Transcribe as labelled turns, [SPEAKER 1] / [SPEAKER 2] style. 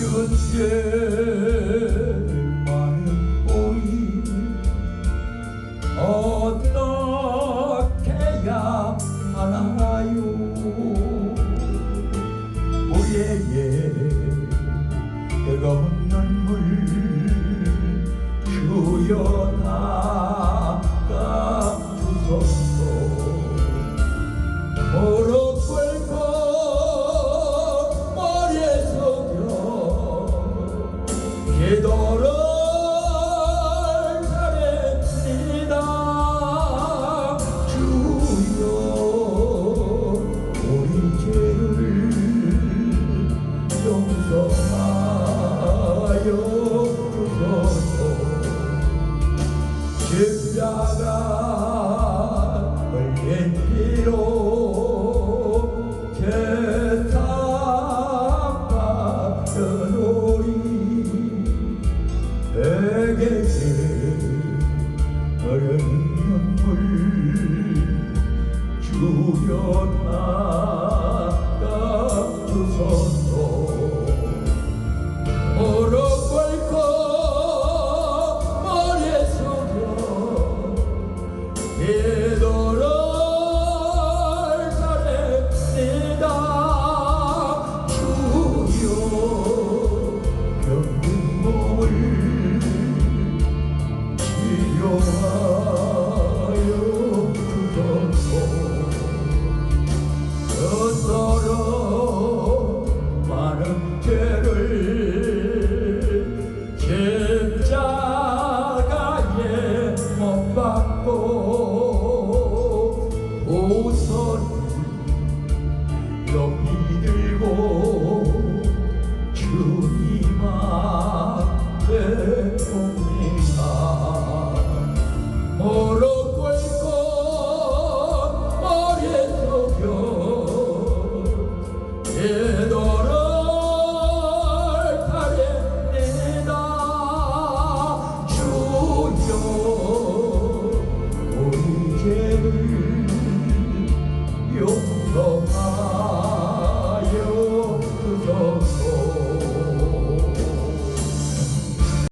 [SPEAKER 1] 죄 많은 우리 어떻게 해야 하나요 우리에게 뜨거운 눈물 주여 닦 용서하여 주소서 십자가 흘린 피로 세상 받은 우리 백에게 흐르는 눈물 주여 닦아주소서